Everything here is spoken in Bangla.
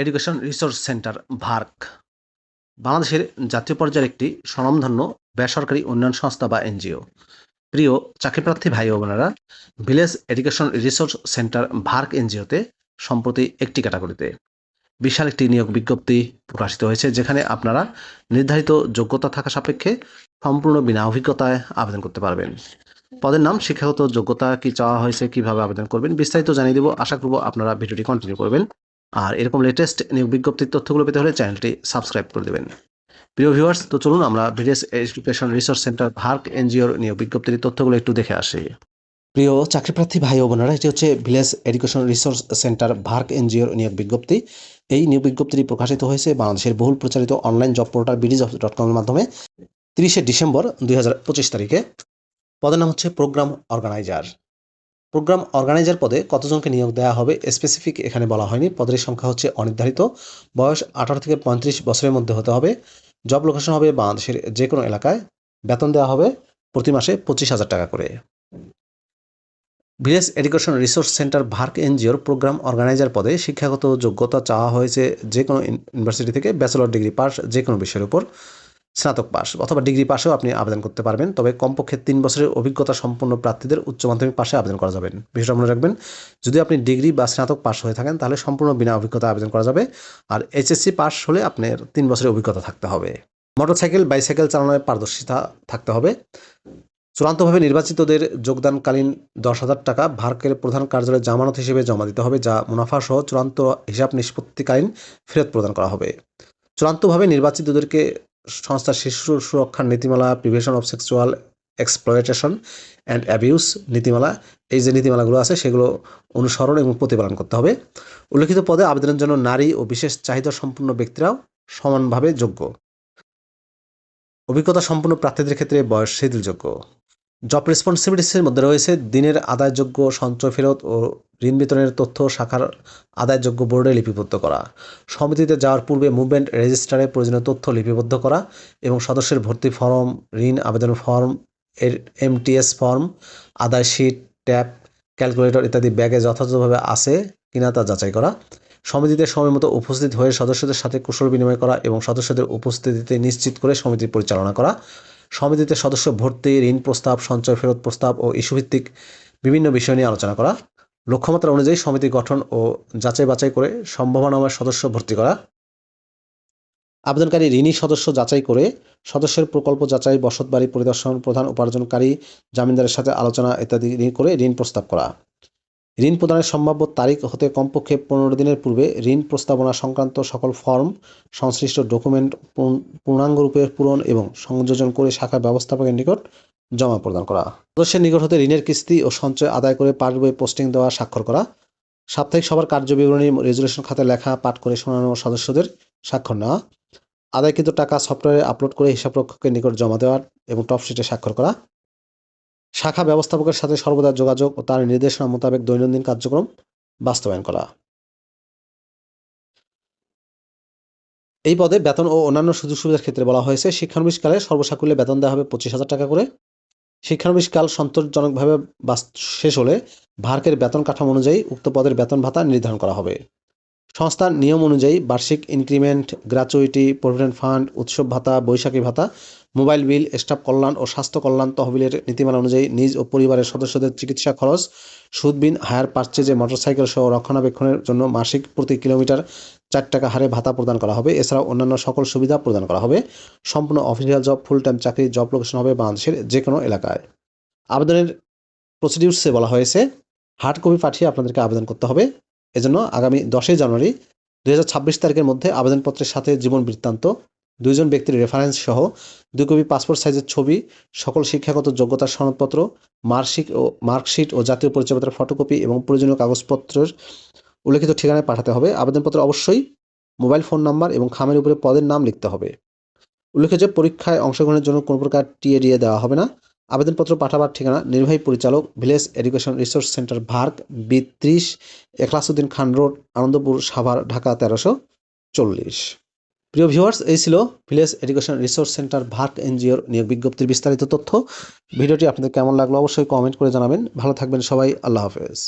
এডুকেশন রিসোর্স সেন্টার ভার্ক বাংলাদেশের জাতীয় পর্যায়ের একটি স্বনামধন্য বেসরকারি উন্নয়ন সংস্থা বা এনজিও। প্রিয় চাকরিপ্রার্থী ভাই ও বোনেরা, Village Education Resource Centre VERC এনজিওতে সম্প্রতি একটি ক্যাটাগরিতে বিশাল একটি নিয়োগ বিজ্ঞপ্তি প্রকাশিত হয়েছে, যেখানে আপনারা নির্ধারিত যোগ্যতা থাকা সাপেক্ষে সম্পূর্ণ বিনা অভিজ্ঞতায় আবেদন করতে পারবেন। পদের নাম, শিক্ষাগত যোগ্যতা কি চাওয়া হয়েছে, কীভাবে আবেদন করবেন, বিস্তারিত জানিয়ে দেবো। আশা করব আপনারা ভিডিওটি কন্টিনিউ করবেন। আর এরকম লেটেস্ট নিয়োগ বিজ্ঞপ্তির তথ্যগুলো পেতে হলে চ্যানেলটি সাবস্ক্রাইব করে দেবেন। প্রিয় ভিউয়ার্স তো চলুন আমরা ভিডিএস এডুকেশন রিসোর্স সেন্টার ভার্ক এনজিওর নিয়োগ বিজ্ঞপ্তির তথ্যগুলো একটু দেখে আসি। প্রিয় চাকরিপ্রার্থী ভাই ও বোনেরা, এটি হচ্ছে Village Education Resource Centre VERC এনজিওর নিয়োগ বিজ্ঞপ্তি। এই নিয়োগ বিজ্ঞপ্তিটি প্রকাশিত হয়েছে বাংলাদেশের বহুল প্রচারিত online job portal bdjobs dot কমের মাধ্যমে তিরিশে ডিসেম্বর দুই হাজার পঁচিশ তারিখে। পদের নাম হচ্ছে প্রোগ্রাম অর্গানাইজার প্রোগ্রাম অর্গানাইজার পদে কতজনকে নিয়োগ দেওয়া হবে স্পেসিফিক এখানে বলা হয়নি। পদের সংখ্যা হচ্ছে অনির্ধারিত। বয়স আঠারো থেকে পঁয়ত্রিশ বছরের মধ্যে হতে হবে। জব লোকেশন হবে বাংলাদেশের যে কোনো এলাকায়। বেতন দেওয়া হবে প্রতি মাসে পঁচিশ হাজার টাকা করে। Village Education Resource Centre VERC এনজিওর প্রোগ্রাম অর্গানাইজার পদে শিক্ষাগত যোগ্যতা চাওয়া হয়েছে যে কোনো ইউনিভার্সিটি থেকে ব্যাচেলর ডিগ্রি পাস যে কোনো বিষয়ের উপর। স্নাতক পাস অথবা ডিগ্রি পাশেও আপনি আবেদন করতে পারবেন। তবে কমপক্ষে তিন বছরের অভিজ্ঞতা সম্পন্ন প্রার্থীদের উচ্চ মাধ্যমিক পাশে আবেদন করা যাবেন বিষয়টা মনে রাখবেন, যদি আপনি ডিগ্রি বা স্নাতক পাশ হয়ে থাকেন, তাহলে সম্পূর্ণ বিনা অভিজ্ঞতা আবেদন করা যাবে। আর এইচএসসি পাস হলে আপনার তিন বছরের অভিজ্ঞতা থাকতে হবে। মোটরসাইকেল, বাইসাইকেল চালানোর পারদর্শিতা থাকতে হবে। চূড়ান্তভাবে নির্বাচিতদের যোগদানকালীন দশ হাজার টাকা ভার্কের প্রধান কার্যালয়ে জামানত হিসেবে জমা দিতে হবে, যা মুনাফা সহ চূড়ান্ত হিসাব নিষ্পত্তিকালীন ফেরত প্রদান করা হবে। চূড়ান্তভাবে নির্বাচিতদেরকে সংস্থার শিশু সুরক্ষার নীতিমালা prevention of sexual exploitation and abuse নীতিমালা, এই যে নীতিমালাগুলো আছে, সেগুলো অনুসরণ এবং প্রতিপালন করতে হবে। উল্লেখিত পদে আবেদনের জন্য নারী ও বিশেষ চাহিদা সম্পন্ন ব্যক্তিরাও সমানভাবে যোগ্য। অভিজ্ঞতা সম্পন্ন প্রার্থীদের ক্ষেত্রে বয়স শিথিলযোগ্য। জব রেসপন্সিবিলিটিসের মধ্যে রয়েছে দিনের আদায়যোগ্য, সঞ্চয় ফেরত ও ঋণ বিতরণের তথ্য শাখার আদায়যোগ্য বোর্ডে লিপিবদ্ধ করা। সমিতিতে যাওয়ার পূর্বে মুভমেন্ট রেজিস্টারে প্রয়োজনীয় তথ্য লিপিবদ্ধ করা এবং সদস্যের ভর্তি ফর্ম, ঋণ আবেদন ফর্ম, এর এমটিএস ফর্ম, আদায় শিট ট্যাপ ক্যালকুলেটর ইত্যাদি ব্যাগে যথাযথভাবে আছে কিনা তা যাচাই করা। সমিতিতে সময় মতো উপস্থিত হয়ে সদস্যদের সাথে কুশল বিনিময় করা এবং সদস্যদের উপস্থিতিতে নিশ্চিত করে সমিতি পরিচালনা করা। সমিতিতে সদস্য ভর্তি, ঋণ প্রস্তাব, সঞ্চয় ফেরত প্রস্তাব ও ইস্যুভিত্তিক বিভিন্ন বিষয় নিয়ে আলোচনা করা। লক্ষ্যমাত্রা অনুযায়ী সমিতি গঠন ও যাচাই বাছাই করে সম্ভাবনাময় সদস্য ভর্তি করা। আবেদনকারী ঋণী সদস্য যাচাই করে সদস্যের প্রকল্প যাচাই, বসত বাড়ি পরিদর্শন, প্রধান উপার্জনকারী জামিনদারের সাথে আলোচনা ইত্যাদি করে ঋণ প্রস্তাব করা। ঋণ প্রদানের সম্ভাব্য তারিখ হতে কমপক্ষে পনেরো দিনের পূর্বে ঋণ প্রস্তাবনা সংক্রান্ত সকল ফর্ম, সংশ্লিষ্ট ডকুমেন্ট পূর্ণাঙ্গরূপে পূরণ এবং সংযোজন করে শাখা ব্যবস্থাপকের নিকট জমা প্রদান করা। সদস্যের নিকট হতে ঋণের কিস্তি ও সঞ্চয় আদায় করে পাঠ বই পোস্টিং দেওয়া স্বাক্ষর করা। সাপ্তাহিক সবার কার্যবিবরণী রেজুলেশন খাতে লেখা, পাঠ করে শোনানো সদস্যদের স্বাক্ষর নেওয়া। আদায়কৃত টাকা সফটওয়্যারে আপলোড করে হিসাবরক্ষকের নিকট জমা দেওয়ার এবং টপশিটে স্বাক্ষর করা। শাখা ব্যবস্থাপকের সাথে সর্বদা যোগাযোগ ও তার নির্দেশনা মোতাবেক দৈনন্দিন কার্যক্রম বাস্তবায়ন করা। এই পদে বেতন ও অন্যান্য সুযোগ সুবিধার ক্ষেত্রে বলা হয়েছে, শিক্ষানবিশকালে সর্বসাকুল্যে বেতন দেওয়া হবে পঁচিশ হাজার টাকা করে। শিক্ষানবিশকাল সন্তোষজনকভাবে শেষ হলে ভার্কের বেতন কাঠামো অনুযায়ী উক্ত পদের বেতন ভাতা নির্ধারণ করা হবে। সংস্থার নিয়ম অনুযায়ী বার্ষিক ইনক্রিমেন্ট গ্র্যাচুইটি প্রভিডেন্ট ফান্ড, উৎসব ভাতা, বৈশাখী ভাতা মোবাইল বিল, স্টাফ কল্যাণ ও স্বাস্থ্য কল্যাণ তহবিলের নীতিমালা অনুযায়ী নিজ ও পরিবারের সদস্যদের চিকিৎসা খরচ, সুদবিন হায়ার পারচেজে মোটরসাইকেল সহ রক্ষণাবেক্ষণের জন্য মাসিক প্রতি কিলোমিটার চার টাকা হারে ভাতা প্রদান করা হবে। এছাড়াও অন্যান্য সকল সুবিধা প্রদান করা হবে। সম্পূর্ণ অফিসিয়াল জব ফুল টাইম চাকরি জব লোকেশন হবে বাংলাদেশের যে কোনো এলাকায়। আবেদনের প্রসিডিউরসে বলা হয়েছে হার্ড কপি পাঠিয়ে আপনাদেরকে আবেদন করতে হবে। এজন্য আগামী দশই জানুয়ারি দু হাজার ছাব্বিশ তারিখের মধ্যে আবেদনপত্রের সাথে জীবন বৃত্তান্ত দুইজন ব্যক্তির রেফারেন্স সহ দুই কপি পাসপোর্ট সাইজের ছবি, সকল শিক্ষাগত যোগ্যতার সনদপত্র মার্কশিট ও মার্কশিট ও জাতীয় পরিচয়পত্রের ফটোকপি এবং প্রয়োজনীয় কাগজপত্রের উল্লেখিত ঠিকানায় পাঠাতে হবে। আবেদনপত্র অবশ্যই মোবাইল ফোন নাম্বার এবং খামের উপরে পদের নাম লিখতে হবে। উল্লেখ্য যে পরীক্ষায় অংশগ্রহণের জন্য কোনো প্রকার টিএডিএ দেওয়া হবে না। আবেদনপত্র পাঠাবার ঠিকানা, নির্বাহী পরিচালক, Village Education Resource Centre, VERC, B ত্রিশ, এখলাসুদ্দিন খান রোড, আনন্দপুর, সাভার, ঢাকা তেরোশো চল্লিশ। প্রিয় ভিউয়ার্স এই ছিল Village Education Resource Centre VERC এনজিওর নিয়োগ বিজ্ঞপ্তির বিস্তারিত তথ্য। ভিডিওটি আপনাদের কেমন লাগল অবশ্যই কমেন্ট করে জানাবেন। ভালো থাকবেন সবাই, আল্লাহ হাফেজ।